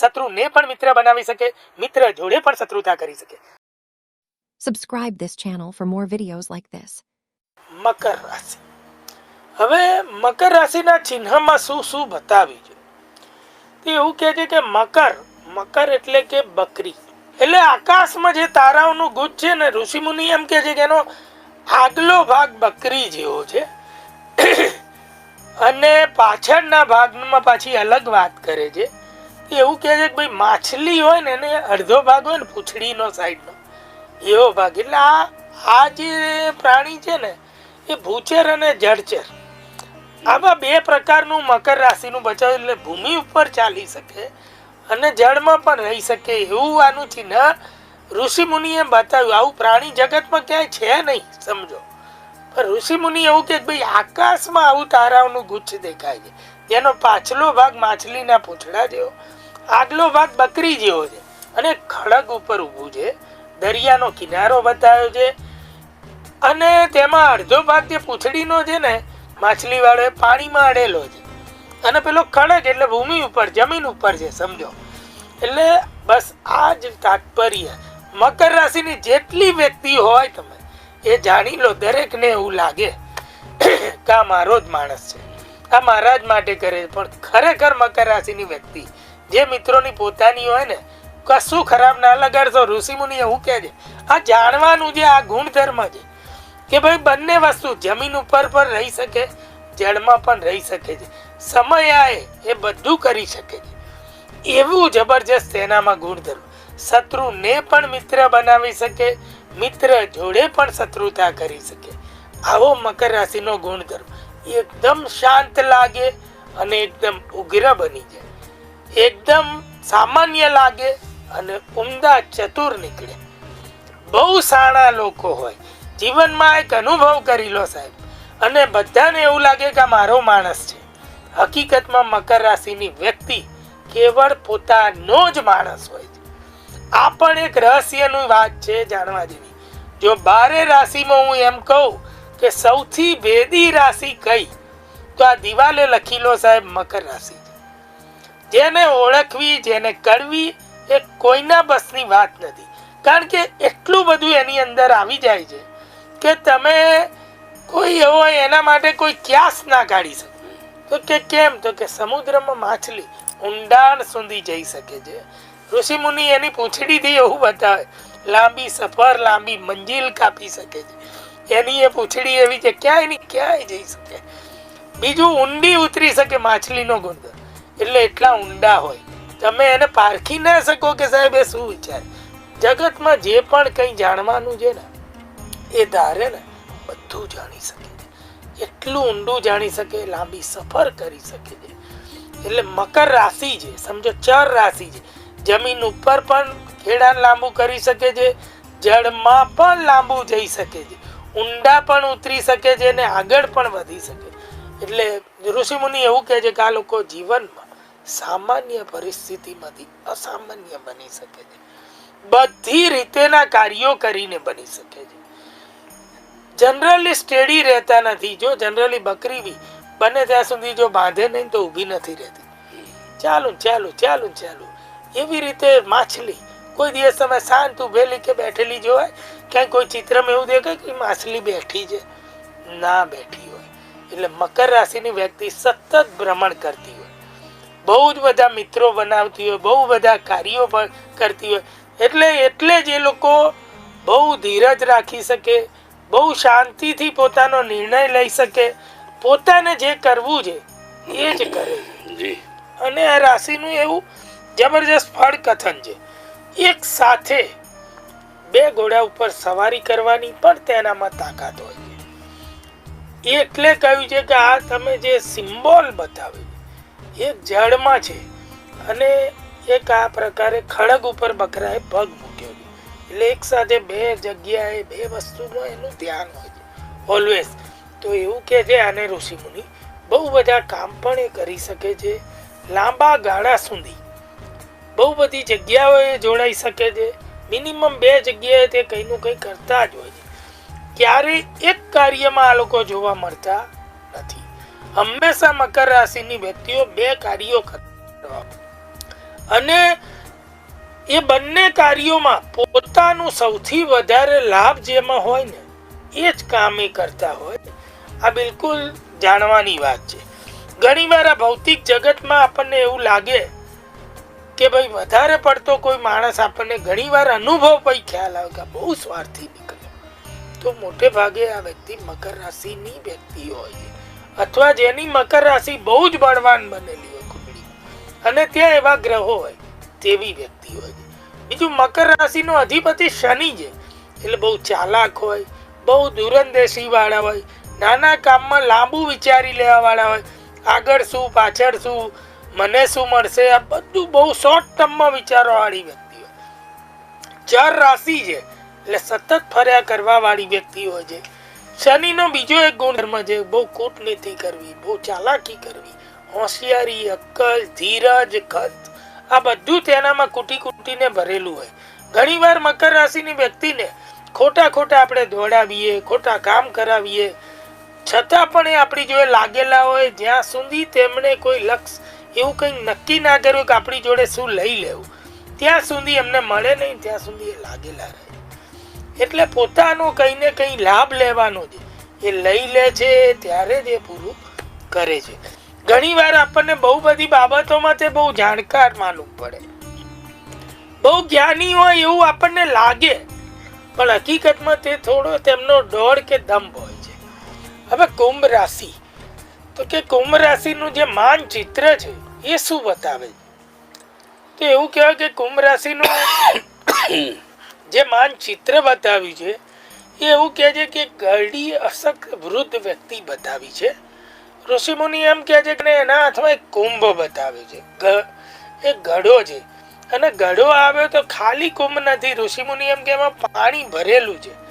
શત્રુને પણ મિત્ર બનાવી શકે મિત્ર જોડે પણ શત્રુતા કરી શકે. Subscribe this channel for more videos like this. મકર રાશિ. હવે મકર રાશિના ચિહ્નમાં શું શું બતાવી છે? તો એવું કહે છે કે મકર મકર એટલે કે બકરી. એટલે આકાશમાં જે તારાઓનું ગુજ છે ને ઋષિમુનિ એમ કહે છે કે એનો આગલો ભાગ બકરી જેવો છે. અને પાછળના ભાગમાં પાછી અલગ વાત કરે છે. એવું કહે છે કે ભાઈ માછલી હોય ને એને અડધો ભાગ હોય ને પૂંછડીનો સાઈડનો એવો ભાગ. એટલે આ આ જે પ્રાણી છે ને, એ ભૂચર અને જળચર. આવા બે પ્રકારનું મકર રાશિનું બચાવ એટલે ભૂમિ ઉપર ચાલી શકે અને જળમાં પણ રહી શકે એવું આનું ચિહ્ન ઋષિ મુનિએ બતાવ્યું. આવું પ્રાણી જગતમાં ક્યાંય છે નહીં, સમજો. પણ ઋષિ મુનિ એવું કે ભાઈ આકાશમાં આવું તારાઓનું ગુચ્છ દેખાય છે. જેનો પાછલો ભાગ માછલીના પૂંછડા જેવો. આગલો ભાગ બકરી જેવો છે. અને ખડગ ઉપર ઊભું છે. દરિયાનો કિનારો બતાવ્યો છે. અને તેમાં અડધો ભાગ જે પૂંછડીનો છે ને માછલીવાળોએ પાણીમાં અડેલો છે. અને પેલો ખડક એટલે ભૂમિ ઉપર, જમીન ઉપર છે, સમજો. એટલે બસ આ જ તાત્પર્ય. મકર રાશિની જેટલી વ્યક્તિ હોય તમે, એ જાણી લો દરેકને એવું લાગે કે આ મારો જ માણસ છે. આ મારા જ માટે કરે પણ ખરેખર મકર રાશિની વ્યક્તિ જે મિત્રોની પોતાની હોય ને, કશું ખરાબ ના લગાડશો. ઋષિમુનિ એવું કહે છે, આ જાણવાનું જે આ ગુણધર્મ છે કે ભાઈ બંને વસ્તુ જમીન ઉપર પણ રહી શકે, જળમાં પણ રહી શકે છે. સમય આવે એ બધું કરી શકે છે. એવું જબરજસ્ત એનામાં ગુણધર્મ. શત્રુને પણ મિત્ર બનાવી શકે, મિત્ર જોડે પણ શત્રુતા કરી શકે. આવો મકર રાશિનો ગુણધર્મ. એકદમ શાંત લાગે અને એકદમ ઉગ્ર બની જાય. એકદમ સામાન્ય લાગે અને ઉમદા ચતુર નીકળે. બહુ સારા લોકો હોય. જીવનમાં એક અનુભવ કરી લો સાહેબ. અને બધાને એવું લાગે કે મારો માણસ છે. હકીકતમાં મકર રાશિની વ્યક્તિ કેવળ પોતાનો જ માણસ હોય છે. આ પણ એક રહસ્યની વાત છે જાણવા જેવી. જો બારે રાશિમાં હું એમ કહું કે સૌથી ભેદી રાશિ કઈ, તો આ દિવાલે લખી લો સાહેબ મકર રાશિ. જેને ઓળખવી, જેને કરવી એ કોઈના બસની વાત નથી. કારણ કે એટલું બધું એની અંદર આવી જાય છે કે તમે કોઈ એવો એના માટે કોઈ ક્યાસ ના કાઢી શકો. તો કે કેમ? તો કે સમુદ્રમાં માછલી ઊંડાણ સુધી જઈ શકે છે. ઋષિ મુનિ એની પૂંછડીથી એવું બતાવે, લાંબી સફર, લાંબી મંજિલ કાપી શકે છે. એની એ પૂંછડી એવી છે, ક્યાંયની ક્યાંય જઈ શકે. બીજું ઊંડી ઉતરી શકે માછલીનો ગુંદ એટલે એટલા ઊંડા હોય. તમે એને પારખી ના શકો કે સાહેબ, એ શું વિચારે? જગતમાં જે પણ કંઈ જાણવાનું છે ને, એ ધારે ને, બધું જાણી શકે છે. એટલું ઊંડું જાણી શકે, લાંબી સફર કરી શકે છે. એટલે મકર રાશિ છે, સમજો, ચર રાશિ છે. જમીન ઉપર પણ ખેડાણ લાંબુ કરી શકે છે, જળમાં પણ લાંબુ જઈ શકે છે. ઊંડા પણ ઉતરી શકે છે અને આગળ પણ વધી શકે એટલે ઋષિમુનિ એવું કહે છે કે આ લોકો જીવનમાં સામાન્ય પરિસ્થિતિમાંથી અસામાન્ય બની શકે છે. બધી રીતેના કાર્યો કરીને બની શકે છે. જનરલી સ્ટેડી રહેતા નથી. જો જનરલી બકરી બી બને ત્યાં સુધી જો બાંધે નહીં તો ઊભી નથી રહેતી. ચાલુ ને ચાલુ ચાલુ ને ચાલુ. એવી રીતે માછલી કોઈ દિવસ તમે શાંત ઉભેલી કે બેઠેલી જોવાય? ક્યાંય કોઈ ચિત્રમાં એવું દેખાય કે માછલી બેઠી છે? ના બેઠી હોય. એટલે મકર રાશિની વ્યક્તિ સતત ભ્રમણ કરતી હોય. બહુ જ બધા મિત્રો બનાવતી હોય બહુ બધા કાર્યો કરતી હોય. એટલે એટલે જ એ લોકો બહુ ધીરજ રાખી શકે બહુ શાંતિથી પોતાનો નિર્ણય લઈ શકે. પોતાને જે કરવું છે એ જ કરે. છે જી. અને આ રાશિનું એવું જબરજસ્ત ફળ કથન છે. એક સાથે બે ઘોડા ઉપર સવારી કરવાની પણ તેનામાં તાકાત હોય છે. એટલે કહ્યું છે કે આ તમે જે સિમ્બોલ બતાવ્યું એક જળમાં છે. અને એક આ પ્રકારે ખડગ ઉપર બકરાએ પગ મૂક્યો છે. એટલે એક સાથે બે જગ્યાએ બે વસ્તુનું એનું ધ્યાન હોય છે. ઓલવેઝ તો એવું કે છે આને ઋષિમુનિ બહુ બધા કામ પણ એ કરી શકે છે. લાંબા ગાળા સુધી. બહુ બધી જગ્યાઓએ જોડાઈ શકે છે. મિનિમમ બે જગ્યાએ તે કંઈનું કંઈ કરતા જ હોય છે. ક્યારેય એક કાર્યમાં આ લોકો જોવા મળતા હંમેશા મકર રાશિની વ્યક્તિઓ બે કાર્યો કરવા. અને એ બંને કાર્યોમાં પોતાનું સૌથી વધારે લાભ જેમાં હોય ને, એ જ કામ એ કરતા હોય. આ બિલકુલ જાણવાની વાત છે. ઘણીવાર આ ભૌતિક જગતમાં આપણને એવું લાગે કે ભાઈ વધારે પડતો કોઈ માણસ આપણને ઘણીવાર અનુભવ પછી ખ્યાલ આવે કે બહુ સ્વાર્થી નીકળ્યો. તો મોટે ભાગે આ વ્યક્તિ મકર રાશિની વ્યક્તિ હોય. છે અથવા જેની મકર રાશિ બહુ જ બળવાન બનેલી હોય કુંડળી. અને ત્યાં એવા ગ્રહો હોય, તેવી વ્યક્તિ હોય. છે બીજું મકર રાશિનો અધિપતિ શનિ છે. એટલે બહુ ચાલાક હોય, બહુ દૂરંદેશી વાળા હોય, નાના કામમાં લાંબુ વિચારી લેવા વાળા હોય. આગળ શું, પાછળ શું, મને શું મળશે, આ બધું બહુ શોર્ટ ટર્મમાં વિચારવાવાળી વ્યક્તિ હોય. ચાર રાશિ છે, એટલે સતત ફર્યા કરવાવાળી વ્યક્તિ હોય છે. શનિનો બીજો એક ગુણધર્મ છે, બહુ કૂટનીતિ કરવી, બહુ ચાલાકી કરવી, હોશિયારી, અક્કલ, ધીરજ, ખત, આ બધું તેનામાં કૂટી કૂટીને ભરેલું હોય. ઘણીવાર મકર રાશિની વ્યક્તિને ખોટા ખોટા આપણે દોડાવીએ, ખોટા કામ કરાવીએ, છતાં પણ એ આપણી જોડે લાગેલા હોય, જ્યાં સુધી તેમણે કોઈ લક્ષ એવું કંઈ નક્કી ના કર્યું કે આપણી જોડે શું લઈ લેવું. ત્યાં સુધી એમને મળે નહીં, ત્યાં સુધી એ લાગેલા રહે. એટલે પોતાનો કંઈ કંઈ લાભ લેવાનો છે. એ લઈ લે છે, ત્યારે જ એ પૂરું કરે છે. ઘણીવાર આપણને બહુ બધી બાબતોમાં તે બહુ જાણકાર માનવું પડે. બહુ જ્ઞાની હોય એવું આપણને લાગે, પણ હકીકતમાં તે થોડો તેમનો દોડ કે દંભ હોય છે. હવે કુંભ રાશિ. તો કે કુંભ રાશિનું જે માનચિત્ર છે, એ શું બતાવે છે? તો એવું કહેવાય કે કુંભ રાશિનું જે માનચિત્ર બતાવ્યું છે, એ એવું કહે છે કે ગરડી અશક વૃદ્ધ વ્યક્તિ બતાવી છે. ઋષિમુનિ એમ કહે છે કે એના હાથમાં એક કુંભ બતાવ્યો છે. એ ઘડો છે. અને ઘડો આવ્યો તો ખાલી કુંભ નથી, ઋષિમુનિ એમ કે એમાં પાણી ભરેલું છે.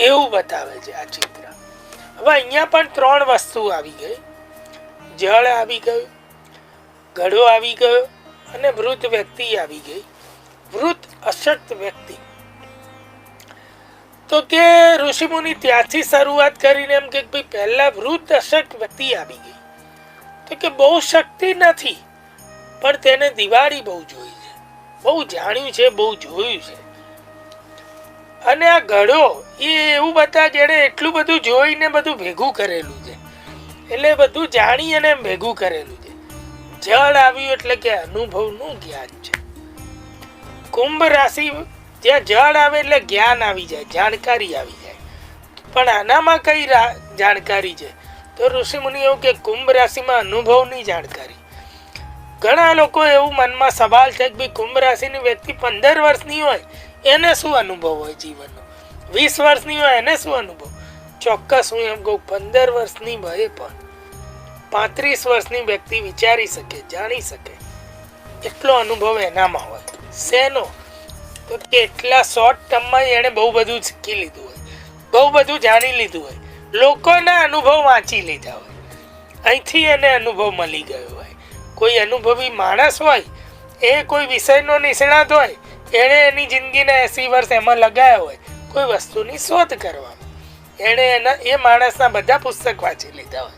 એવું બતાવે છે આ ચિત્ર. હવે અહીંયા પણ ત્રણ વસ્તુ આવી ગઈ. જળ આવી ગયું ઘડો આવી ગયો અને વૃદ્ધ વ્યક્તિ આવી ગઈ. વૃદ્ધ અશક્ત વ્યક્તિ. તો કે ઋષિમુનિ ત્યાંથી શરૂઆત કરીને એમ કે ભાઈ પહેલા વૃદ્ધ અશક્ત વ્યક્તિ આવી ગઈ. તો કે બહુ શક્તિ નથી, પણ તેને દિવાળી બહુ જોઈ છે. બહુ જાણ્યું છે, બહુ જોયું છે. અને આ ઘડો એ એવું બતા જેણે એટલું બધું જોઈને બધું ભેગું કરેલું છે. એટલે બધું જાણી અને ભેગું કરેલું છે. જળ આવ્યું એટલે કે અનુભવનું જ્ઞાન છે. કુંભ રાશિ જ્યાં જળ આવે એટલે જ્ઞાન આવી જાય, જાણકારી આવી જાય. પણ આનામાં કઈ જાણકારી છે? તો ઋષિમુનિ એવું કે કુંભ રાશિમાં અનુભવની જાણકારી. ઘણા લોકો એવું મનમાં સવાલ છે કે ભાઈ કુંભ રાશિની વ્યક્તિ પંદર વર્ષની હોય, એને શું અનુભવ હોય જીવનનો? વીસ વર્ષની હોય, એને શું અનુભવ? ચોક્કસ હું એમ કહું, પંદર વર્ષની ભય પણ. પાંત્રીસ વર્ષની વ્યક્તિ વિચારી શકે, જાણી શકે. એટલો અનુભવ એનામાં હોય. શેનો? તો કેટલા શોર્ટ ટર્મમાં એણે બહુ બધું શીખી લીધું હોય. બહુ બધું જાણી લીધું હોય. લોકોના અનુભવ વાંચી લીધા હોય. અહીંથી એને અનુભવ મળી ગયો હોય. કોઈ અનુભવી માણસ હોય, એ કોઈ વિષયનો નિષ્ણાત હોય, એણે એની જિંદગીના એસી વર્ષ એમાં લગાવ્યા હોય, કોઈ વસ્તુની શોધ કરવામાં એણે એના, એ માણસના બધા પુસ્તક વાંચી લીધા હોય.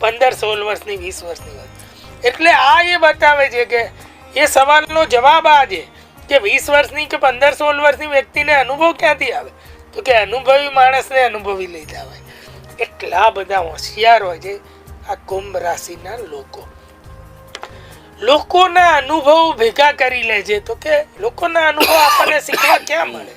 પંદર, સોળ વર્ષની, વીસ વર્ષની વર્ષ એટલે આ એ બતાવે છે કે એ સવાલનો જવાબ આ છે કે વીસ વર્ષની કે પંદર સોળ વર્ષની વ્યક્તિને અનુભવ ક્યાંથી આવે? તો કે અનુભવી માણસને અનુભવી લઈ હોય એટલા બધા હોશિયાર હોય છે આ કુંભ રાશિના લોકો. લોકોના અનુભવ ભેગા કરી લે છે તો કે લોકોના અનુભવ આપણને શીખવા ક્યાં મળે?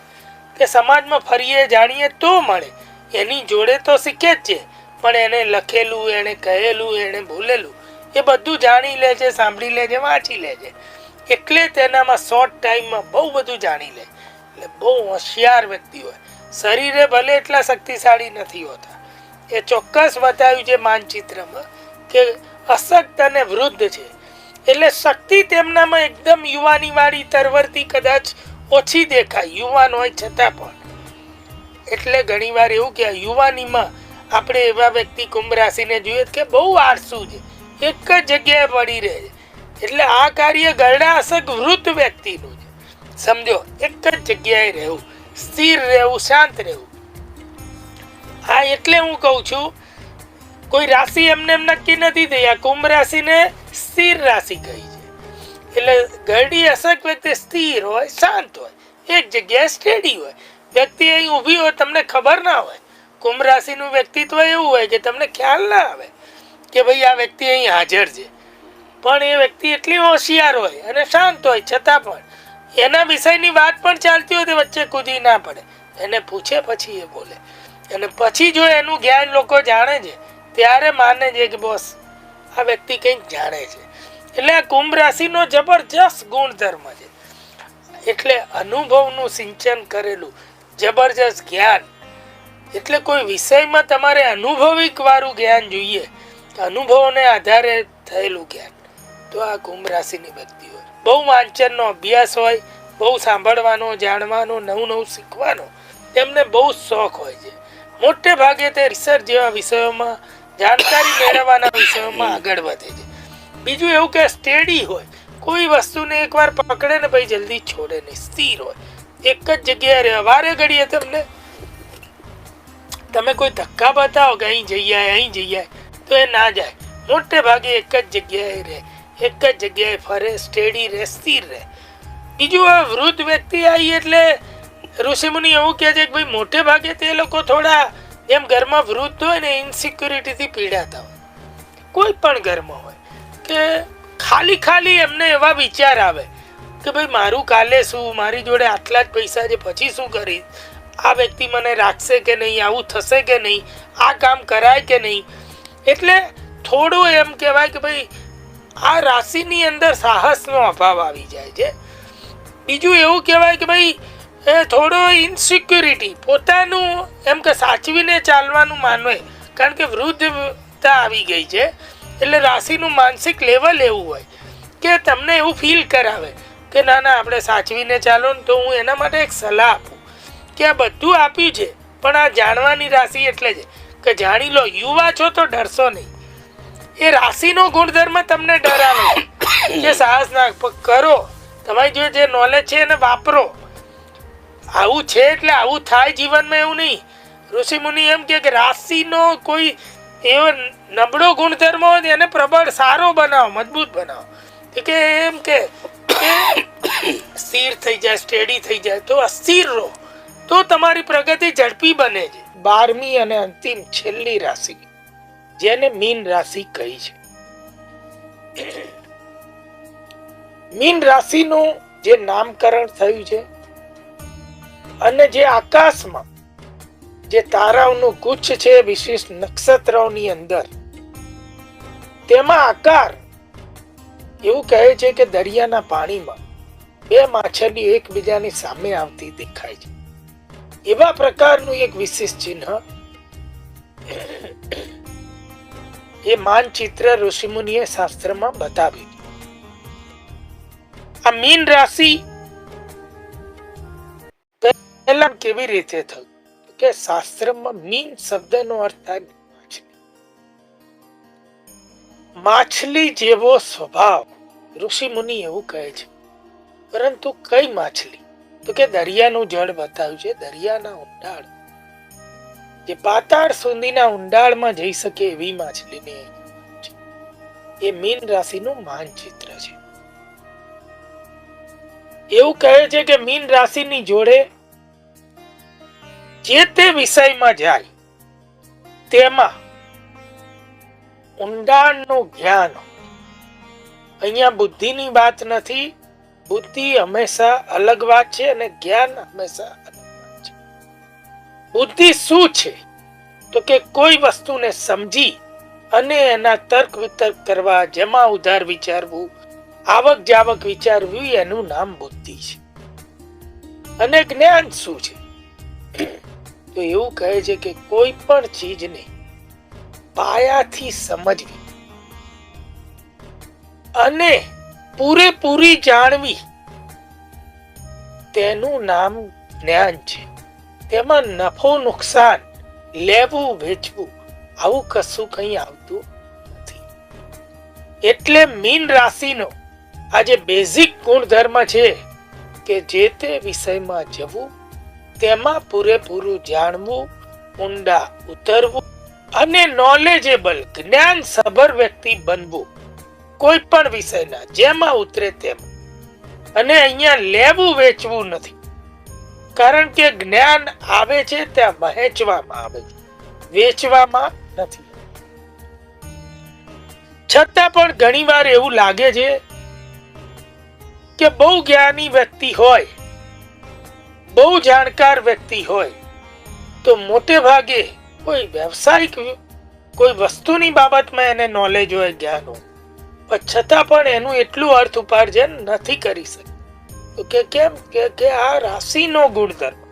કે સમાજમાં ફરીએ જાણીએ તો મળે? એની જોડે તો શીખે જ છે. પણ એને લખેલું, એને કહેલું, એને બોલેલું એ બધું જાણી લે છે, સાંભળી લે છે, વાંચી લે છે. એટલે તેનામાં શોર્ટ ટાઈમમાં બહુ બધું જાણી લે. એટલે બહુ હોશિયાર વ્યક્તિ હોય. શરીરે ભલે એટલા શક્તિશાળી નથી હોતા. એ ચોક્કસ બતાવ્યું છે માનચિત્રમાં કે અશક્ત અને વૃદ્ધ છે. એટલે શક્તિ તેમનામાં એકદમ યુવાનીવાળી તરવરતી કદાચ ઓછી દેખાય. યુવાન હોય છતાં પણ. એટલે ઘણીવાર એવું કે યુવાનીમાં આપણે એવા વ્યક્તિ કુંભ રાશિને જોઈએ કે બહુ આળસુ છે. એક જ જગ્યાએ પડી રહે છે. એટલે આ કાર્ય ગરડા અશક વૃદ્ધ વ્યક્તિનું છે. સમજો, એક જ જગ્યાએ રહેવું, સ્થિર રહેવું, શાંત રહેવું. આ એટલે હું કહું છું, કોઈ રાશિ એમને એમ નક્કી નથી થઈ, આ કુંભ રાશિને સ્થિર રાશિ કહી છે. એટલે ગરડી અશક વ્યક્તિ સ્થિર હોય, શાંત હોય, એક જગ્યાએ સ્ટેડી હોય. વ્યક્તિ અહીં ઊભી હોય, તમને ખબર ના હોય. કુંભ રાશિનું વ્યક્તિત્વ એવું હોય કે તમને ખ્યાલ ના આવે કે ભાઈ આ વ્યક્તિ અહીં હાજર છે. પણ એ વ્યક્તિ એટલી હોશિયાર હોય અને શાંત હોય, છતાં પણ એના વિષયની વાત પણ ચાલતી હોય તે વચ્ચે કૂદી ના પડે. એને પૂછે પછી એ બોલે. અને પછી જો એનું જ્ઞાન લોકો જાણે છે, ત્યારે માને છે કે બોસ, આ વ્યક્તિ કંઈક જાણે છે. એટલે આ કુંભ રાશિનો જબરજસ્ત ગુણધર્મ છે. એટલે અનુભવનું સિંચન કરેલું જબરજસ્ત જ્ઞાન. એટલે કોઈ વિષયમાં તમારે અનુભવિક વાળું જ્ઞાન જોઈએ, અનુભવોને આધારે થયેલું જ્ઞાન. તો આ કુંભ રાશિની વ્યક્તિ હોય. બહુ વાંચનનો અભ્યાસ હોય, બહુ સાંભળવાનો, જાણવાનો, નવું નવું શીખવાનો, તેમને બહુ શોખ હોય છે. મોટે ભાગે તે રિસર્ચ જેવા વિષયોમાં, જાણકારી મેળવવાના વિષયોમાં આગળ વધે છે. બીજું એવું કે સ્ટેડી હોય, કોઈ વસ્તુને એકવાર પકડે ને પછી જલ્દી છોડે નહીં. સ્થિર હોય. એક જ જગ્યાએ રહે. વારે ઘડીએ તમને, તમે કોઈ ધક્કા બતાવો કે અહીં જઈ આય, અહીં જઈ જાય તો એ ના જાય. મોટે ભાગે એક જ જગ્યાએ રહે. એક જ જગ્યાએ ફરે, સ્ટેડી રહે, સ્થિર રહે. બીજું આ વૃદ્ધ વ્યક્તિ આવી એટલે ઋષિમુનિ એવું કહે છે કે ભાઈ, મોટે ભાગે તે લોકો થોડા જેમ ઘરમાં વૃદ્ધ હોય ને ઇન્સિક્યુરિટીથી પીડાતા હોય. કોઈ પણ ઘરમાં હોય કે ખાલી ખાલી એમને એવા વિચાર આવે કે ભાઈ, મારું કાલે શું, મારી જોડે આટલા જ પૈસા છે, પછી શું કરીશ? આ વ્યક્તિ મને રાખશે કે નહીં, આવું થશે કે નહીં, આ કામ કરાય કે નહીં? એટલે થોડું એમ કહેવાય કે ભાઈ આ રાશિની અંદર સાહસનો અભાવ આવી જાય છે. બીજું એવું કહેવાય કે ભાઈ, એ થોડો ઇન્સિક્યુરિટી પોતાનું એમ કે સાચવીને ચાલવાનું માનવે. કારણ કે વૃદ્ધતા આવી ગઈ છે, એટલે રાશિનું માનસિક લેવલ એવું હોય કે તમને એવું ફીલ કરાવે કે ના ના, આપણે સાચવીને ચાલો ને તો હું એના માટે એક સલાહ આપું. કે આ બધું આપ્યું છે, પણ આ જાણવાની રાશિ એટલે છે કે જાણી લો, યુવા છો તો ડરશો નહીં. એ રાશિનો ગુણધર્મ તમને ડરાવે. કે સાહસ ના કરો. તમારી જો જે નોલેજ છે એને વાપરો. આવું છે એટલે આવું થાય જીવનમાં એવું નહીં. ઋષિમુનિ એમ કે રાશિનો કોઈ એવો નબળો ગુણધર્મ હોય એને પ્રબળ સારો બનાવો, મજબૂત બનાવો. કે એમ કે સ્થિર થઈ જાય સ્ટેડી થઈ જાય, તો અસ્થિર રહો. તો તમારી પ્રગતિ ઝડપી બને છે. બારમી અને અંતિમ છેલ્લી રાશિ. જેને મીન રાશિ કહી છે. મીન રાશિનું જે નામકરણ થયું છે અને જે આકાશમાં જે તારાઓનું ગુચ્છ છે વિશિષ્ટ નક્ષત્રોની અંદર, તેમાં આકાર એવું કહે છે કે દરિયાના પાણીમાં બે માછલી એકબીજાની સામે આવતી દેખાય છે. એવા પ્રકારનું એક વિશિષ્ટ ચિહ્ન એ માનચિત્ર ઋષિમુનિએ શાસ્ત્રમાં બતાવ્યું. આ મીન રાશિ પહેલા કેવી રીતે થયું? કે શાસ્ત્રમાં મીન શબ્દનો અર્થ થાય માછલી જેવો સ્વભાવ ઋષિ મુનિ એવું કહે છે. પરંતુ કઈ માછલી? તો કે દરિયાનું જળ બતાવ્યું છે, દરિયાના ઊંડાણ જે પાતાળ સુધીના ઊંડાળમાં જઈ શકે એવી માછલીને એ મીન રાશિનું માનચિત્ર છે. એવું કહે છે કે મીન રાશિની જોડે જે તે વિષયમાં જાય, તેમાં ઊંડાણનું જ્ઞાન અહીંયા બુદ્ધિની વાત નથી. બુદ્ધિ હંમેશા અલગ વાત છે અને જ્ઞાન હંમેશા બુદ્ધિ શું છે? તો કે કોઈ વસ્તુને સમજી અને એના તર્ક વિતર્ક કરવા જેમાં ઉધાર વિચારવું, આવક જાવક વિચારવી એનું નામ બુદ્ધિ છે. અને જ્ઞાન શું છે? તો એવું કહે છે કે કોઈ પણ ચીજને પાયાથી સમજવી અને પૂરેપૂરી જાણવી તેનું નામ જ્ઞાન છે. તેમાં નફો નુકસાન, લેવું, વેચવું, આવું કશું કંઈ આવતું નથી. એટલે મીન રાશિનો આ જે બેઝિક ગુણધર્મ છે કે જે તે વિષયમાં જવું, તેમાં પૂરેપૂરું જાણવું, ઊંડા ઉતરવું અને નોલેજેબલ જ્ઞાન સભર વ્યક્તિ બનવું કોઈ પણ વિષયના, જેમાં ઉતરે તેમ. અને અહીંયા લેવું, વેચવું નથી. કારણ કે જ્ઞાન આવે છે ત્યાં વહેંચવામાં આવે છે. વેચવામાં નથી. છતાં પણ ઘણીવાર એવું લાગે છે કે બહુ જ્ઞાની વ્યક્તિ હોય, બહુ જાણકાર વ્યક્તિ હોય, તો મોટે ભાગે કોઈ વ્યવસાયિક કોઈ વસ્તુની બાબતમાં એને નોલેજ હોય, જ્ઞાન હોય. પણ છતાં પણ એનું એટલું અર્થ ઉપાર્જન નથી કરી શકતું. કે કેમ? કે કે આ રાશિનો ગુણધર્મ.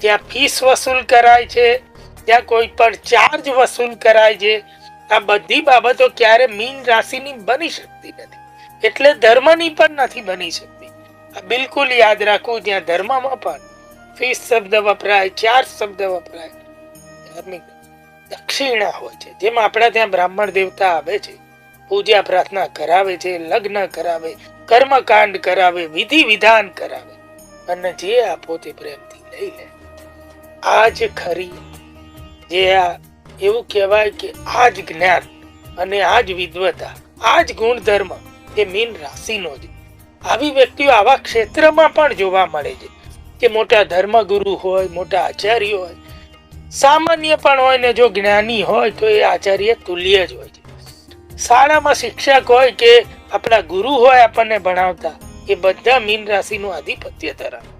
ત્યાં ફીસ વસૂલ કરાય છે, ત્યાં કોઈ પણ ચાર્જ વસૂલ કરાય છે. આ બધી બાબતો ક્યારે મીન રાશિની બની શકતી નથી. એટલે ધર્મની પણ નથી બની શકતી. આ બિલકુલ યાદ રાખવું, ત્યાં ધર્મમાં પણ ફીસ શબ્દ વપરાય, ચાર્જ શબ્દ વપરાય. ધાર્મિક દક્ષિણા હોય છે. જેમ આપણા ત્યાં બ્રાહ્મણ દેવતા આવે છે પૂજા પ્રાર્થના કરાવે છે, લગ્ન કરાવે કર્મકાંડ કરાવે, વિધિ વિધાન કરાવે, અને જે આપો તે પ્રેમથી લઈ લે આ જ ખરી. જે આ એવું કહેવાય કે આ જ જ્ઞાન અને આ જ વિદ્વતા આ જ ગુણધર્મ એ મીન રાશિનો જ. આવી વ્યક્તિઓ આવા ક્ષેત્રમાં પણ જોવા મળે છે કે મોટા ધર્મગુરુ હોય, મોટા આચાર્ય હોય. સામાન્ય પણ હોય ને જો જ્ઞાની હોય તો એ આચાર્ય તુલ્ય જ હોય છે. શાળામાં શિક્ષક હોય કે આપણા ગુરુ હોય આપણને ભણાવતા, એ બધા મીન રાશિનું આધિપત્ય ધરાવે.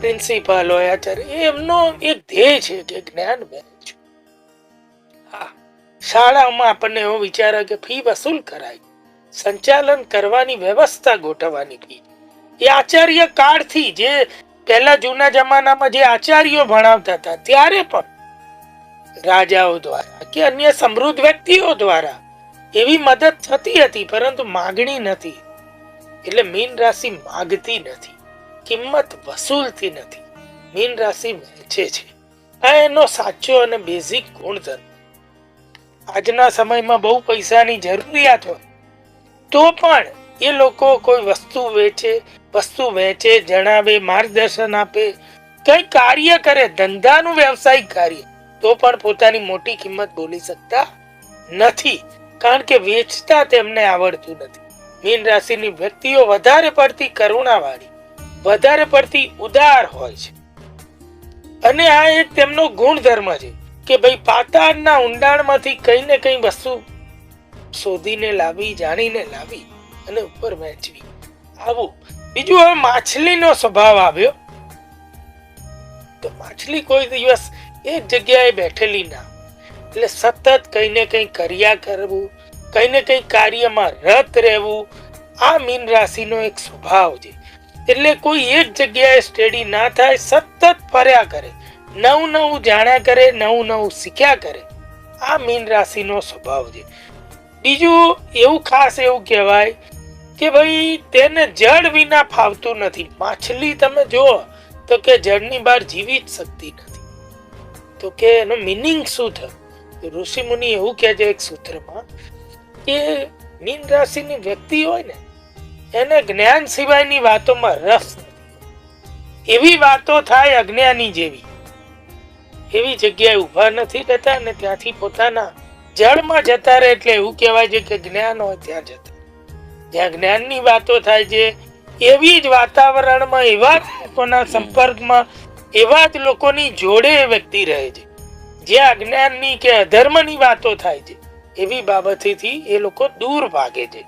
પ્રિન્સિપાલ હોય, આચાર્ય, એમનો એક ધ્યેય છે કે જ્ઞાન વહેંચવું હા, શાળામાં આપણને એવો વિચાર કે ફી વસૂલ કરાય. સંચાલન કરવાની વ્યવસ્થા ગોઠવવાની ફી. એ આચાર્ય કાળથી જે પહેલા જૂના જમાનામાં જે આચાર્યો ભણાવતા હતા, ત્યારે પણ રાજાઓ દ્વારા કે અન્ય સમૃદ્ધ વ્યક્તિઓ દ્વારા એવી મદદ થતી હતી, પરંતુ માગણી નથી. એટલે મીન રાશિ માગતી નથી, કિંમત વસૂલતી નથી. મીન રાશિ વહેંચે છે. આ એનો સાચો અને બેઝિક ગુણધર્મ. આજના સમયમાં બહુ પૈસાની જરૂરિયાત હોય, તો પણ એ લોકો કોઈ વસ્તુ વેચે વસ્તુ વેચે, જણાવે, માર્ગદર્શન આપે, કઈ કાર્ય કરે, ધંધાનું વ્યવસાયિક કાર્ય, તો પણ પોતાની મોટી કિંમત બોલી શકતા નથી. કારણ કે વેચતા તેમને આવડતું નથી. મીન રાશિની વ્યક્તિઓ વધારે પડતી કરુણાવાળી, વધારે પડતી ઉદાર હોય છે. અને આ એક તેમનો ગુણધર્મ છે કે ભાઈ પાતાળના ઊંડાણમાંથી કંઈ ને કંઈ વસ્તુ શોધીને લાવી, જાણીને લાવી અને ઉપર વહેંચવી. આવું, બીજું હવે માછલીનો સ્વભાવ આવ્યો. તો માછલી કોઈ દિવસ એક જગ્યાએ બેઠેલી ના એટલે સતત કંઈ ને કંઈ કર્યા કરવું, કંઈ ને કંઈ કાર્યમાં રત રહેવું, આ મીન રાશિનો એક સ્વભાવ છે. એટલે કોઈ એક જગ્યાએ સ્ટેડી ના થાય, સતત ફર્યા કરે, નવું નવું જાણ્યા કરે, નવું નવું શીખ્યા કરે, આ મીન રાશિનો સ્વભાવ છે. બીજું એવું ખાસ એવું કહેવાય કે ભાઈ તેને જળ વિના ફાવતું નથી. માછલી તમે જુઓ તો કે જળની બહાર જીવી જ શકતી નથી. તો કે એનો મિનિંગ શું થયું? ઋષિ મુનિ એવું કહે છે એક સૂત્રમાં કે મીન રાશિની વ્યક્તિ હોય ને, એને જ્ઞાન સિવાયની વાતોમાં રસ એવી વાતો થાય અજ્ઞાની જેવી. એવી જગ્યાએ ઊભા નથી રહેતા અને ત્યાંથી પોતાના જળમાં જતા રહે એટલે એવું કહેવાય છે કે જ્ઞાન હોય ત્યાં જતા. જ્યાં જ્ઞાનની વાતો થાય છે, એવી જ વાતાવરણમાં એવા જ લોકોના સંપર્કમાં એવા જ લોકોની જોડે વ્યક્તિ રહે છે. જ્યાં અજ્ઞાનની કે અધર્મની વાતો થાય છે, એવી બાબતેથી એ લોકો દૂર ભાગે છે.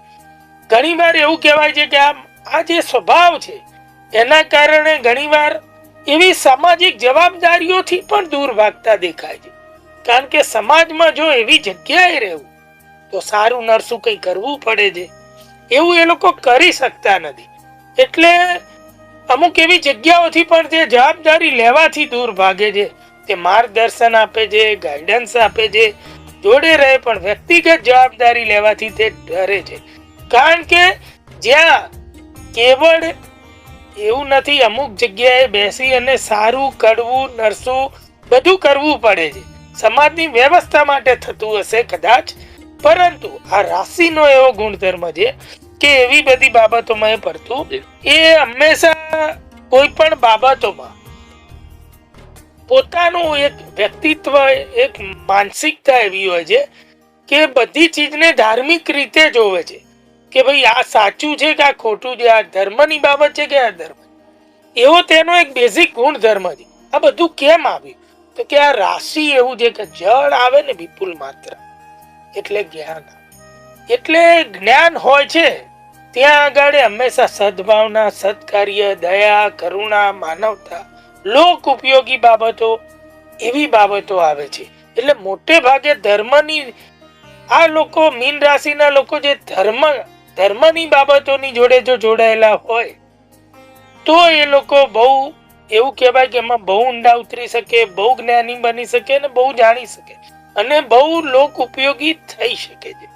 ઘણીવાર એવું કહેવાય છે કે આ જે સ્વભાવ છે, એના કારણે ઘણીવાર એવી સામાજિક જવાબદારીઓથી પણ દૂર ભાગતા દેખાય છે. કારણ કે સમાજમાં જો એવી જગ્યાએ રહેવું, તો સારું નરસું કંઈ કરવું પડે છે. એવું એ લોકો કરી શકતા નથી. એટલે અમુક એવી જગ્યાઓથી પણ તે જવાબદારી લેવાથી દૂર ભાગે છે. તે માર્ગદર્શન આપે છે ગાઈડન્સ આપે છે, જોડે રહે પણ વ્યક્તિગત જવાબદારી લેવાથી તે ડરે છે. કારણ કે જ્યાં કેવળ એવું નથી, અમુક જગ્યાએ બેસી અને સારું કરવું, નરસું બધું કરવું પડે છે. સમાજની વ્યવસ્થા માટે થતું હશે કદાચ, પરંતુ આ રાશિનો એવો ગુણધર્મ છે કે એવી બધી બાબતોમાં એ પડતું, એ હંમેશા કોઈ પણ બાબતોમાં પોતાનું એક વ્યક્તિત્વ, એક માનસિકતા એવી હોય છે કે બધી ચીજને ધાર્મિક રીતે જોવે છે. કે ભાઈ આ સાચું છે કે આ ખોટું છે? આ ધર્મની બાબત છે કે આ ધર્મ? એવો તેનો એક બેઝિક ગુણધર્મ છે. આ બધું કેમ આવ્યું? તો કે આ રાશિ એવું છે કે જળ આવે ને વિપુલ માત્ર. એટલે જ્ઞાન એટલે જ્ઞાન હોય છે, ત્યાં આગળ હંમેશા સદભાવના, સત્કાર્ય, દયા, કરુણા, માનવતા લોક ઉપયોગી બાબતો એવી બાબતો આવે છે. એટલે મોટે ભાગે ધર્મની આ લોકો મીન રાશિના લોકો જે ધર્મ, ધર્મની બાબતોની જોડે જો જોડાયેલા હોય, તો એ લોકો બહુ એવું કહેવાય કે એમાં બહુ ઊંડા ઉતરી શકે, બહુ જ્ઞાની બની શકે અને બહુ જાણી શકે. અને બહુ લોક ઉપયોગી થઈ શકે છે.